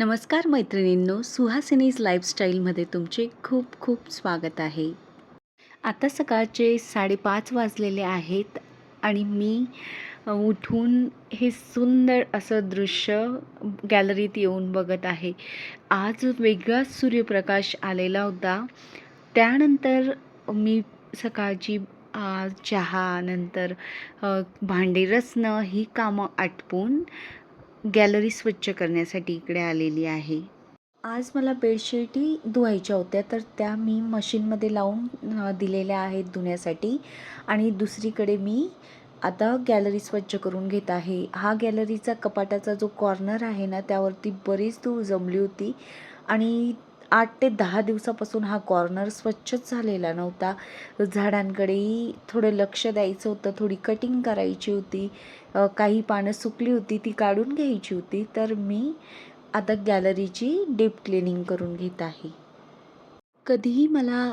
नमस्कार मैत्रिणींनो सुहासिनीज लाईफस्टाईलमध्ये तुमचे खूप खूप स्वागत आहे. आता सकाळचे साडेपाच वाजलेले आहेत आणि मी उठून हे सुंदर असं दृश्य गॅलरीत येऊन बघत आहे. आज वेगळाच सूर्यप्रकाश आलेला होता. त्यानंतर मी सकाळची चहा नंतर अ, भांडी रचणं ही कामं आटपून गॅलरी स्वच्छ करण्यासाठी इकडे आलेली आहे. आज मला बेडशीटी धुवायच्या होत्या तर त्या मी मशीनमध्ये लावून दिलेल्या आहेत धुण्यासाठी. आणि दुसरीकडे मी आता गॅलरी स्वच्छ करून घेत आहे. हा गॅलरीचा कपाटाचा जो कॉर्नर आहे ना त्यावरती बरीच धूळ जमली होती. आणि आठ ते दहा दिवसापासून हा कॉर्नर स्वच्छच झालेला नव्हता. झाडांकडेही थोडं लक्ष द्यायचं होतं थोडी कटिंग करायची होती. काही पानं सुकली होती ती काढून घ्यायची होती. तर मी आता गॅलरीची डीप क्लिनिंग करून घेत आहे. कधीही मला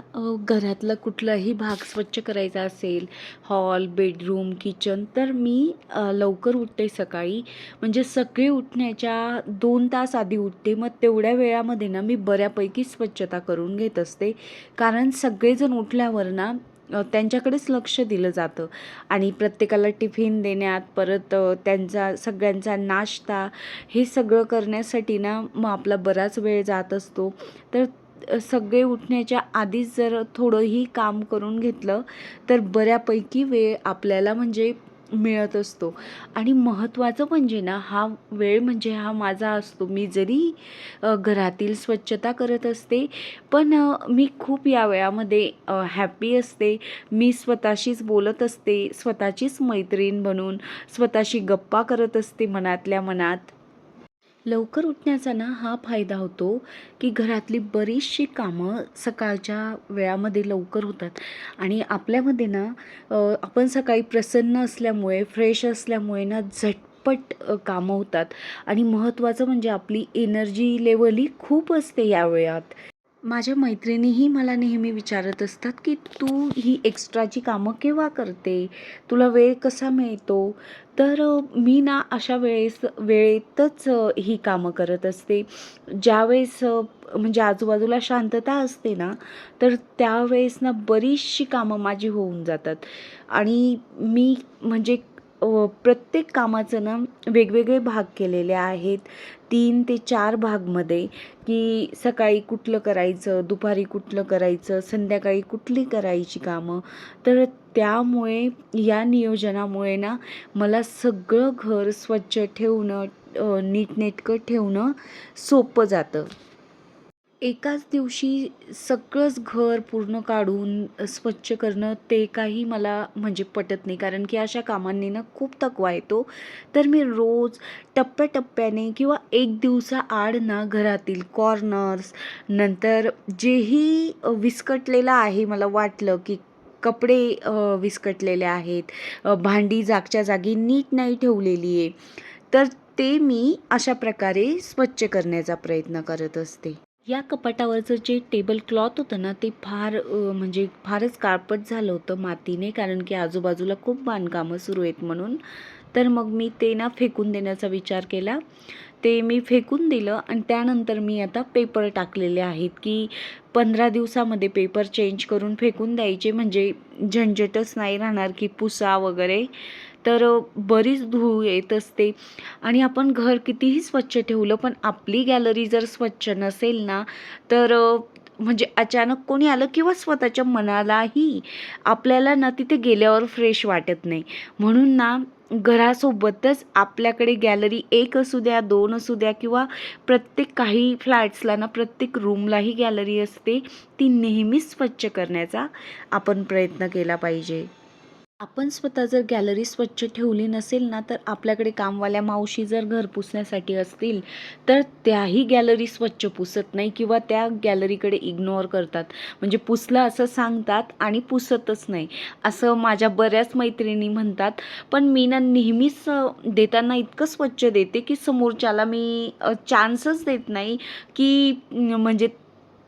घरातला कुठलाही भाग स्वच्छ करायचा असेल हॉल बेडरूम किचन तर मी लवकर उठते सकाळी. म्हणजे सगळे उठण्याच्या दोन तास आधी उठते. मग तेवढ्या वेळामध्ये ना मी बऱ्यापैकी स्वच्छता करून घेत असते. कारण सगळेजण उठल्यावर ना त्यांच्याकडेच लक्ष दिलं जातं. आणि प्रत्येकाला टिफिन देण्यात परत त्यांचा सगळ्यांचा नाश्ता हे सगळं करण्यासाठी ना मग आपला बराच वेळ जात असतो. तर सगळे उठण्याच्या आधीच जर थोडंही काम करून घेतलं तर बऱ्यापैकी वेळ आपल्याला म्हणजे मिळत असतो. आणि महत्त्वाचं म्हणजे ना हा वेळ म्हणजे हा माझा असतो. मी जरी घरातील स्वच्छता करत असते पण मी खूप या वेळामध्ये हॅपी असते. मी स्वतःशीच बोलत असते स्वतःचीच मैत्रीण बनून स्वतःशी गप्पा करत असते मनातल्या मनात. लवकर उठण्याचा ना हा फायदा होतो की घरातली बरीचशी कामं सकाळच्या वेळामध्ये लवकर होतात. आणि आपल्यामध्ये ना आपण सकाळी प्रसन्न असल्यामुळे फ्रेश असल्यामुळे ना झटपट कामं होतात. आणि महत्त्वाचं म्हणजे आपली एनर्जी लेवलही खूप असते या वेळात. माझ्या मैत्रिणीही मला नेहमी विचारत असतात की तू ही एक्स्ट्राची कामं केव्हा करते? तुला वेळ कसा मिळतो? तर मी ना अशा वेळेस वेळेतच ही कामं करत असते. ज्यावेळेस म्हणजे आजूबाजूला शांतता असते ना तर त्यावेळेस ना बरीचशी कामं माझी होऊन जातात. आणि मी म्हणजे प्रत्येक कामाचं ना वेगवेगळे भाग केलेले आहेत. तीन ते चार भागमध्ये की सकाळी कुठलं करायचं दुपारी कुठलं करायचं संध्याकाळी कुठली करायची कामं. तर त्यामुळे या नियोजनामुळे ना मला सगळं घर स्वच्छ ठेवणं नीटनेटकं ठेवणं सोपं जातं. एकाच दिवशी सगळंच घर पूर्ण काढून स्वच्छ करणं ते काही मला म्हणजे पटत नाही. कारण की अशा कामांनी ना खूप थकवा येतो. तर मी रोज टप्प्याटप्प्याने किंवा एक दिवसाआड ना घरातील कॉर्नर्स नंतर जेही विस्कटलेलं आहे मला वाटलं की कपडे विस्कटलेले आहेत भांडी जागच्या जागी नीट नाही ठेवलेली आहे तर ते मी अशा प्रकारे स्वच्छ करण्याचा प्रयत्न करत असते. या कपाटावरचं जे टेबल क्लॉथ होतं ना ते फार म्हणजे फारच काळपट झालं होतं मातीने कारण की आजूबाजूला खूप बांधकामं सुरू आहेत म्हणून. तर मग मी ते ना फेकून देण्याचा विचार केला. ते मी फेकून दिलं आणि त्यानंतर मी आता पेपर टाकलेले आहेत की पंधरा दिवसामध्ये पेपर चेंज करून फेकून द्यायचे. म्हणजे झंझटच नाही राहणार की पुसा वगैरे. तर बरीच धूळ येत असते आणि आपण घर कितीही स्वच्छ ठेवलं पण आपली गॅलरी जर स्वच्छ नसेल ना तर म्हणजे अचानक कोणी आलं किंवा स्वतःच्या मनालाही आपल्याला ना तिथे गेल्यावर फ्रेश वाटत नाही. म्हणून ना घरासोबतच आपल्याकडे गॅलरी एक असू द्या दोन असू द्या किंवा प्रत्येक काही फ्लॅट्सला ना प्रत्येक रूमलाही गॅलरी असते ती नेहमीच स्वच्छ करण्याचा आपण प्रयत्न केला पाहिजे. आपण स्वतः जर गॅलरी स्वच्छ ठेवली नसेल ना तर आपल्याकडे कामवाल्या मावशी जर घर पुसण्यासाठी असतील तर त्याही गॅलरी स्वच्छ पुसत नाही किंवा त्या गॅलरीकडे इग्नोर करतात. म्हणजे पुसलं असं सांगतात आणि पुसतच नाही. असं माझ्या बऱ्याच मैत्रिणी म्हणतात. पण मी ना नेहमीच देताना इतकं स्वच्छ देते की समोरच्याला मी चान्सच देत नाही की म्हणजे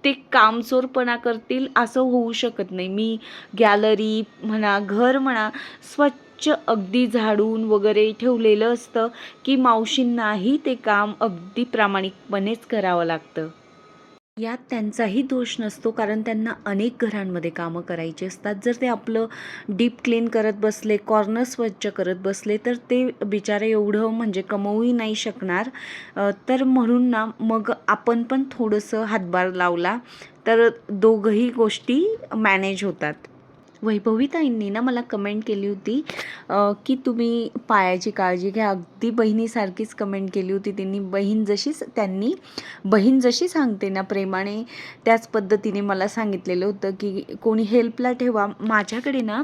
ते कामचोरपणा करतील असं होऊ शकत नाही. मी गॅलरी म्हणा घर म्हणा स्वच्छ स्वच्छ अगदी झाडून वगैरे ठेवलेलं असतं की मावशींनाही ते काम अगदी प्रामाणिकपणेच करावं लागतं. यात त्यांचाही दोष नसतो कारण त्यांना अनेक घरांमध्ये कामं करायची असतात. जर ते आपलं डीप क्लीन करत बसले कॉर्नर स्वच्छ करत बसले तर ते बिचारे एवढं म्हणजे कमवूही नाही शकणार. तर म्हणून ना मग आपण पण थोडंसं हातभार लावला तर दोघंही गोष्टी मॅनेज होतात. वैभवीताईंनी ना मला कमेंट केली होती की तुम्ही पायाची काळजी घ्या. अगदी बहिणीसारखीच कमेंट केली होती त्यांनी. बहीण जशीच त्यांनी बहीण जशी सांगते ना प्रेमाने त्याच पद्धतीने मला सांगितलेलं होतं की कोणी हेल्पला ठेवा. माझ्याकडे ना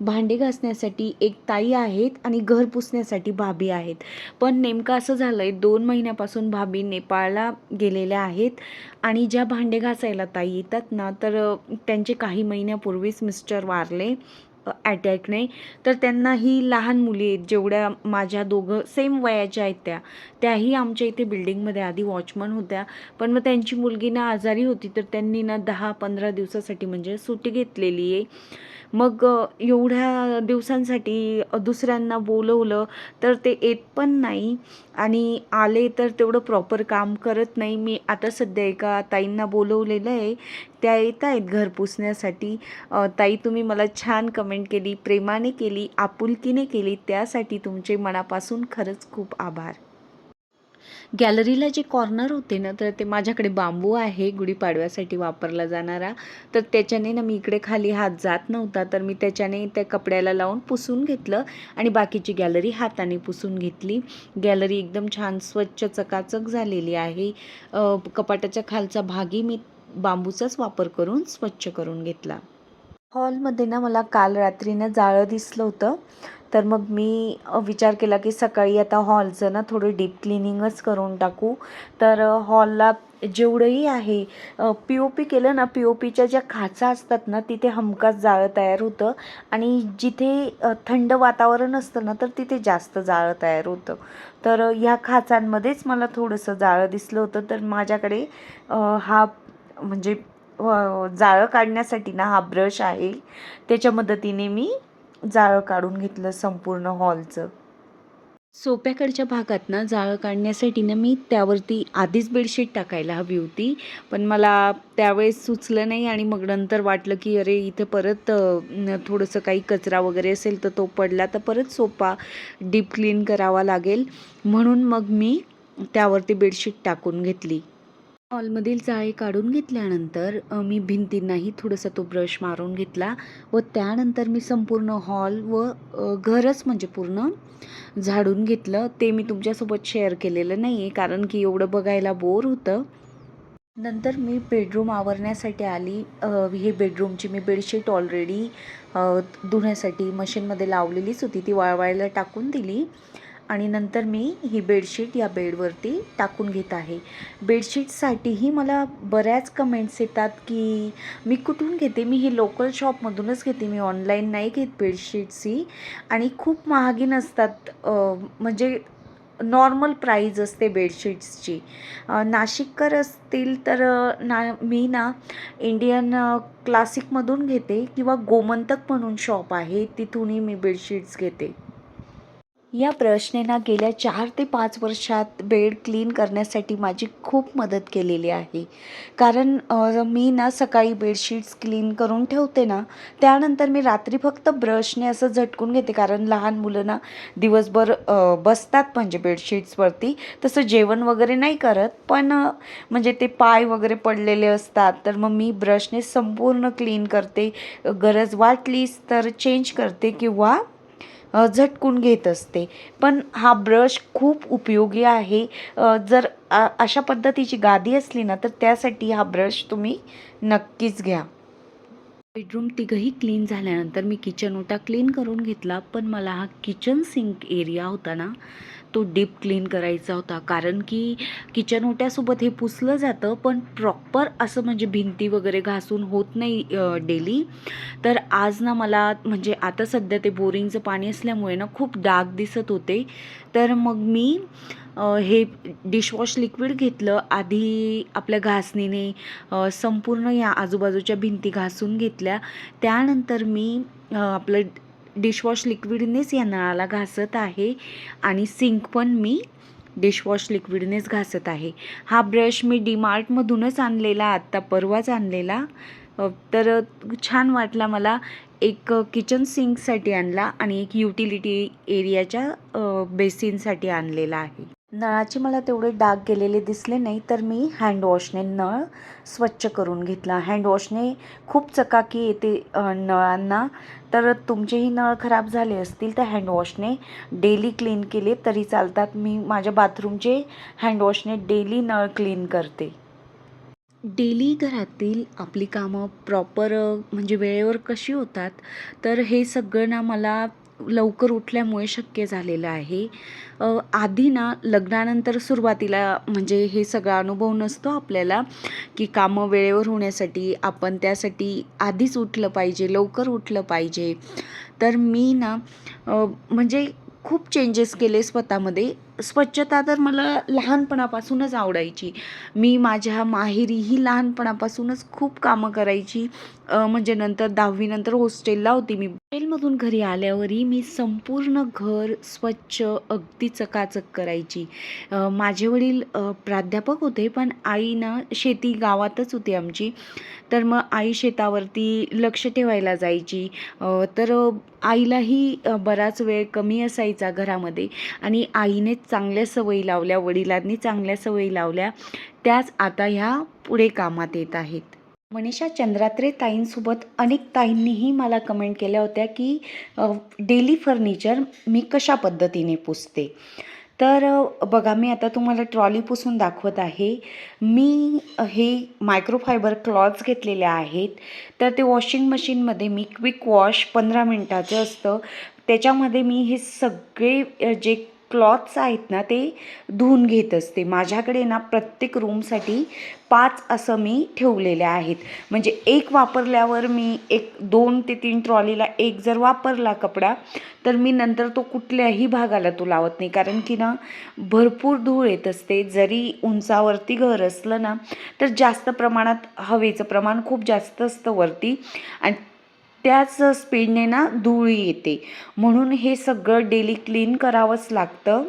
भांडे घासण्यासाठी एक ताई आहेत आणि घर पुसण्यासाठी भाभी आहेत. पण नेमकं असं झालं आहे दोन महिन्यापासून भाभी नेपाळला गेलेल्या आहेत आणि ज्या भांडे घासायला ताई येतात ना तर त्यांचे काही महिन्यापूर्वीच मिस्टर वारले अटॅकने. तर त्यांना ही लहान मुली आहेत जेवढ्या माझ्या दोघं सेम वयाच्या आहेत त्या. त्याही आमच्या इथे बिल्डिंगमध्ये आधी वॉचमन होत्या. पण मग त्यांची मुलगी ना आजारी होती तर त्यांनी ना दहा पंधरा दिवसासाठी म्हणजे सुट्टी घेतलेली आहे. मग एवढ्या दिवसांसाठी दुसऱ्यांना बोलवलं तर ते येत पण नाही आणि आले तर तेवढं प्रॉपर काम करत नाही. मी आता सध्या एका ताईंना बोलवलेलं आहे. त्या येत आहेत घर पुसण्यासाठी. ताई तुम्ही मला छान कमेंट केली प्रेमाने केली आपुलकीने केली. त्यासाठी तुमचे मनापासून खरंच खूप आभार. गॅलरीला जे कॉर्नर होते ना तर ते माझ्याकडे बांबू आहे गुढीपाडव्यासाठी वापरला जाणारा. तर त्याच्याने ना मी इकडे खाली हात जात नव्हता तर मी त्याच्याने त्या कपड्याला लावून पुसून घेतलं आणि बाकीची गॅलरी हाताने पुसून घेतली. गॅलरी एकदम छान स्वच्छ चकाचक झालेली आहे. कपाटाच्या खालचा भागही मी बांबूचाच वापर करून स्वच्छ करून घेतला. हॉलमध्ये ना मला काल रात्रीनं जाळं दिसलं होतं. तर मग मी विचार केला की सकाळी आता हॉलचं ना थोडं डीप क्लिनिंगच करून टाकू. तर हॉलला जेवढंही आहे पी ओ पी केलं ना पी ओ पीच्या ज्या खाचा असतात ना तिथे हमखास जाळं तयार होतं. आणि जिथे थंड वातावरण असतं ना तर तिथे जास्त जाळं तयार होतं. तर ह्या खाचांमध्येच मला थोडंसं जाळं दिसलं होतं. तर माझ्याकडे हा म्हणजे जाळं काढण्यासाठी ना हा ब्रश आहे. त्याच्या मदतीने मी जाळं काढून घेतलं संपूर्ण हॉलचं. सोप्याकडच्या भागात ना जाळं काढण्यासाठी ना मी त्यावरती आधीच बेडशीट टाकायला हवी होती पण मला त्यावेळेस सुचलं नाही आणि मग नंतर वाटलं की अरे इथं परत थोडंसं काही कचरा वगैरे असेल तर तो पडला तर परत सोपा डीप क्लीन करावा लागेल. म्हणून मग मी त्यावरती बेडशीट टाकून घेतली. हॉलमधील जाळी काढून घेतल्यानंतर मी भिंतींनाही थोडंसं तो ब्रश मारून घेतला व त्यानंतर मी संपूर्ण हॉल व घरच म्हणजे पूर्ण झाडून घेतलं. ते मी तुमच्यासोबत शेअर केलेलं नाही आहे कारण की एवढं बघायला बोर होतं. नंतर मी बेडरूम आवरण्यासाठी आली. हे बेडरूमची मी बेडशीट ऑलरेडी धुण्यासाठी मशीनमध्ये लावलेलीच होती. ती वाळवायला टाकून दिली. आणि नंतर मी ही बेडशीट या बेडवरती टाकून घेत आहे. बेडशीटसाठीही मला बऱ्याच कमेंट्स येतात की मी कुठून घेते? मी ही लोकल शॉपमधूनच घेते. मी ऑनलाईन नाही घेत बेडशीट्सही आणि खूप महागी नसतात म्हणजे नॉर्मल प्राईज असते बेडशीट्सची नाशिककर असतील तर ना मी ना इंडियन क्लासिकमधून घेते किंवा गोमंतक म्हणून शॉप आहे. तिथूनही मी बेडशीट्स घेते. या ब्रशने ना गेल्या चार ते पाच वर्षात बेड क्लीन करण्यासाठी माझी खूप मदत केलेली आहे. कारण मी ना सकाळी बेडशीट्स क्लीन करून ठेवते ना त्यानंतर मी रात्री फक्त ब्रशने असं झटकून घेते. कारण लहान मुलं ना दिवसभर बसतात म्हणजे बेडशीट्सवरती तसं जेवण वगैरे नाही करत. पण म्हणजे ते पाय वगैरे पडलेले असतात. तर मग मी ब्रशने संपूर्ण क्लीन करते. गरज वाटलीच तर चेंज करते किंवा झटकून घेत असते. पण हा ब्रश खूप उपयोगी आहे. जर अ- अशा पद्धतीची गादी असली ना तर त्यासाठी हा ब्रश तुम्ही नक्कीच घ्या. बेडरूम तिघंही क्लीन झाल्यानंतर मी किचन ओटा क्लीन करून घेतला पण मला हा किचन सिंक एरिया होता ना तो डीप क्लीन करायचा होता. कारण की किचन ओट्यासोबत हे पुसलं जातं पण प्रॉपर असं म्हणजे भिंती वगैरे घासून होत नाही डेली. तर आज ना मला म्हणजे आता सध्या ते बोरिंगचं पाणी असल्यामुळे ना खूप डाग दिसत होते. तर मग मी हे डिशवॉश लिक्विड घेतलं. आधी आपल्या घासणीने संपूर्ण या आजूबाजूच्या भिंती घासून घेतल्या. त्यानंतर मी आपलं डिशवॉश लिक्विडनेच या नळाला घासत आहे आणि सिंक पण मी डिशवॉश लिक्विडनेच घासत आहे. हा ब्रश मी डीमार्टमधूनच आणलेला आत्ता परवाच आणलेला. तर छान वाटला मला एक किचन सिंकसाठी आणला आणि एक युटिलिटी एरियाच्या बेसिनसाठी आणलेला आहे. नळाचे मला तेवढे डाग गेलेले दिसले नाही तर मी हँडवॉशने नळ स्वच्छ करून घेतला. हँडवॉशने खूप चकाकी येते नळांना. तर तुमचेही नळ खराब झाले असतील तर हँडवॉशने डेली क्लीन केले तरी चालतात. मी माझ्या बाथरूमचे हँडवॉशने डेली नळ क्लीन करते. डेली घरातील आपली कामं प्रॉपर म्हणजे वेळेवर कशी होतात? तर हे सगळं ना मला लवकर उठल्यामुळे शक्य झालेलं आहे. आधी ना लग्नानंतर सुरुवातीला म्हणजे हे सगळा अनुभव नसतो आपल्याला की कामं वेळेवर होण्यासाठी आपण त्यासाठी आधीच उठलं पाहिजे लवकर उठलं पाहिजे. तर मी ना म्हणजे खूप चेंजेस केले स्वतःमध्ये. स्वच्छता तर मला लहानपणापासूनच आवडायची. मी माझ्या माहेरीही लहानपणापासूनच खूप कामं करायची. म्हणजे नंतर दहावीनंतर हॉस्टेलला होती मी. हॉस्टेलमधून घरी आल्यावरही मी संपूर्ण घर स्वच्छ अगदी चकाचक करायची. माझे वडील प्राध्यापक होते पण आई ना शेती गावातच होती आमची. तर मग आई शेतावरती लक्ष ठेवायला जायची. तर आईलाही बराच वेळ कमी असायचा घरामध्ये. आणि आईने चांगल्या सवयी लावल्या वडिलांनी चांगल्या सवयी लावल्या त्याच आता ह्या पुढे कामात येत आहेत. मनीषा चंद्रात्रे ताईंसोबत अनेक ताईंनीही मला कमेंट केल्या होत्या की डेली फर्निचर मी कशा पद्धतीने पुसते. तर बघा मी आता तुम्हाला ट्रॉली पुसून दाखवत आहे. मी हे मायक्रोफायबर क्लॉथ्स घेतलेले आहेत. तर ते वॉशिंग मशीनमध्ये मी क्विक वॉश पंधरा मिनटाचं असतं. त्याच्यामध्ये मी हे सगळे जे क्लॉथ्स आहेत ना ते धुवून घेत असते. माझ्याकडे ना प्रत्येक रूमसाठी पाच असं मी ठेवलेले आहेत. म्हणजे एक वापरल्यावर मी एक दोन ते तीन ट्रॉलीला एक जर वापरला कपडा तर मी नंतर तो कुठल्याही भागाला तो लावत नाही. कारण की ना भरपूर धूळ येत असते. जरी उंचावरती घर असलं ना तर जास्त प्रमाणात हवेचं प्रमाण खूप जास्त असतं वरती. आणि त्याच स्पीडने ना धूळ येते. म्हणून हे सगळं डेली क्लीन करावंच लागतं.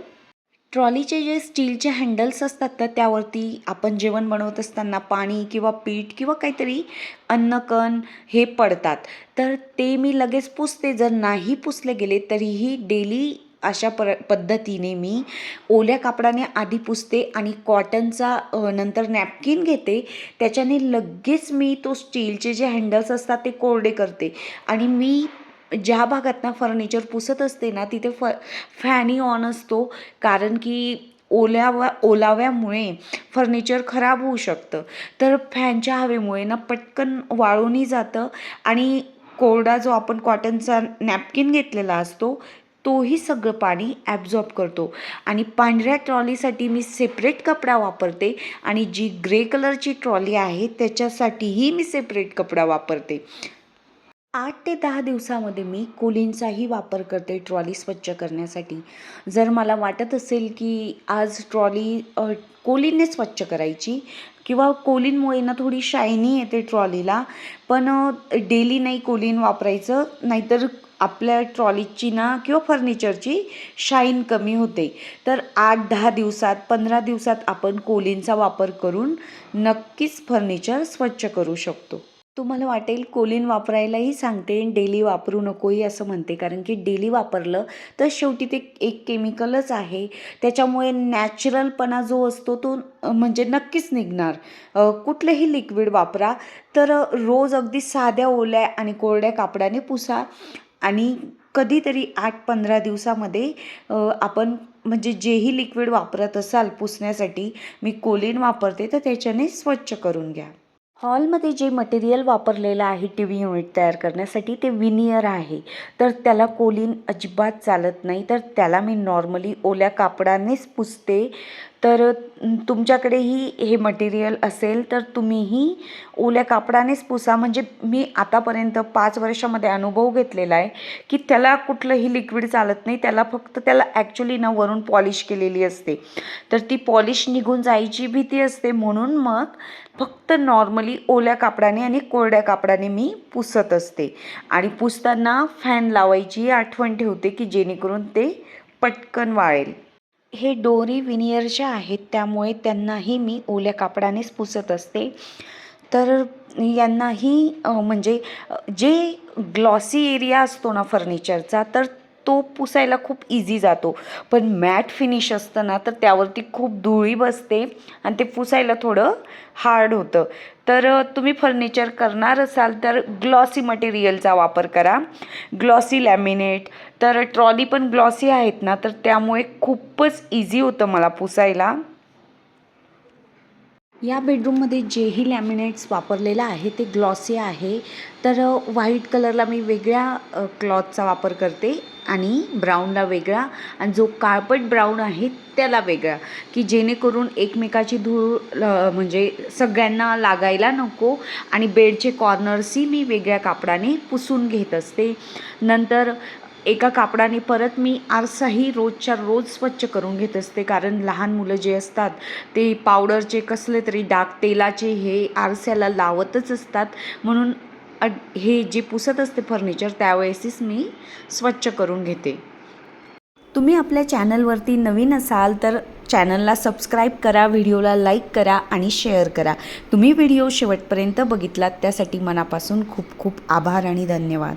ट्रॉलीचे जे स्टीलचे हँडल्स असतात तर त्यावरती आपण जेवण बनवत असताना पाणी किंवा पीठ किंवा काहीतरी अन्नकण हे पडतात. तर ते मी लगेच पुसते. जर नाही पुसले गेले तरीही डेली अशा पर पद्धतीने मी ओल्या कापडाने आधी पुसते आणि कॉटनचा नंतर नॅपकिन घेते. त्याच्याने लगेच मी तो स्टीलचे जे हँडल्स असतात ते कोरडे करते. आणि मी ज्या भागात ना फर्निचर पुसत असते ना तिथे फ फॅनही ऑन असतो. कारण की ओल्यावा ओलाव्यामुळे फर्निचर खराब होऊ शकतं. तर फॅनच्या हवेमुळे ना पटकन वाळूनही जातं. आणि कोरडा जो आपण कॉटनचा नॅपकिन घेतलेला असतो तोही सगळं पाणी ॲब्झॉर्ब करतो. आणि पांढऱ्या ट्रॉलीसाठी मी सेपरेट कपडा वापरते आणि जी ग्रे कलरची ट्रॉली आहे त्याच्यासाठीही मी सेपरेट कपडा वापरते. आठ ते दहा दिवसामध्ये मी कोलिनचाही वापर करते ट्रॉली स्वच्छ करण्यासाठी. जर मला वाटत असेल की आज ट्रॉली अ, कोलिनने स्वच्छ करायची किंवा कोलिनमुळे ना थोडी शायनी येते ट्रॉलीला पण डेली नाही कोलिन वापरायचं नाहीतर आपल्या ट्रॉलीची ना किंवा फर्निचरची शाईन कमी होते. तर आठ दहा दिवसात पंधरा दिवसात आपण कोलिनचा वापर करून नक्कीच फर्निचर स्वच्छ करू शकतो. तुम्हाला वाटेल कोलिन वापरायलाही सांगते डेली वापरू नकोही असं म्हणते. कारण की डेली वापरलं तर शेवटी ते एक केमिकलच आहे. त्याच्यामुळे नॅचरलपणा जो असतो तो म्हणजे नक्कीच निघणार. कुठलंही लिक्विड वापरा. तर रोज अगदी साध्या ओल्या आणि कोरड्या कापडाने पुसा. आणि कधीतरी आठ पंधरा दिवसामध्ये आपण म्हणजे जेही लिक्विड वापरत असाल पुसण्यासाठी मी कोलिन वापरते तर त्याच्याने स्वच्छ करून घ्या. हॉलमध्ये जे मटेरियल वापरलेलं आहे टी व्ही युनिट तयार करण्यासाठी ते विनियर आहे. तर त्याला कोलिन अजिबात चालत नाही तर त्याला मी नॉर्मली ओल्या कापडानेच पुसते. तर तुमच्याकडेही हे मटेरियल असेल तर तुम्हीही ओल्या कापडानेच पुसा. म्हणजे मी आतापर्यंत पाच वर्षामध्ये अनुभव घेतलेला आहे की त्याला कुठलंही लिक्विड चालत नाही. त्याला फक्त त्याला ॲक्च्युली ना वरून पॉलिश केलेली असते. तर ती पॉलिश निघून जायची भीती असते. म्हणून मग फक्त नॉर्मली ओल्या कापडाने आणि कोरड्या कापडाने मी पुसत असते. आणि पुसताना फॅन लावायची आठवण ठेवते की जेणेकरून ते पटकन वाळेल. हे डोरी विनियरच्या आहेत त्यामुळे त्यांनाही मी ओल्या कापडानेच पुसत असते. तर यांनाही म्हणजे जे ग्लॉसी एरिया असतो ना फर्निचरचा तर तो पुसायला खूप इझी जातो. पण मॅट फिनिश असतं ना तर त्यावरती खूप धुळी बसते आणि ते पुसायला थोडं हार्ड होतं. तर तुम्ही फर्निचर करणार असाल तर ग्लॉसी मटेरियलचा वापर करा. Glossy laminate. तर ट्रॉली पण ग्लॉसी आहेत ना तर त्यामुळे खूपच इझी होतं मला पुसायला. या बेडरूममध्ये जेही लॅमिनेट्स वापरलेलं आहे ते ग्लॉसी आहे. तर व्हाईट कलरला मी वेगळ्या क्लॉथचा वापर करते. आणि ब्राऊनला वेगळा आणि जो काळपट ब्राऊन आहे त्याला वेगळा. की जेणेकरून एकमेकाची धूळ म्हणजे सगळ्यांना लागायला नको आणि बेडचे कॉर्नर्सही मी वेगळ्या कापडाने पुसून घेत असते. नंतर एका कापडाने परत मी आरसाही रोजच्या रोज स्वच्छ करून घेत असते. कारण लहान मुलं जे असतात ते पावडरचे कसले तरी डाग तेलाचे हे आरस्याला लावतच असतात. म्हणून अड- हे जे पुसत असते फर्निचर त्यावेळेसच मी स्वच्छ करून घेते. तुम्ही आपल्या चॅनलवरती नवीन असाल तर चॅनलला सबस्क्राईब करा व्हिडिओला लाईक करा आणि शेअर करा. तुम्ही व्हिडिओ शेवटपर्यंत बघितलात त्यासाठी मनापासून खूप खूप आभार आणि धन्यवाद.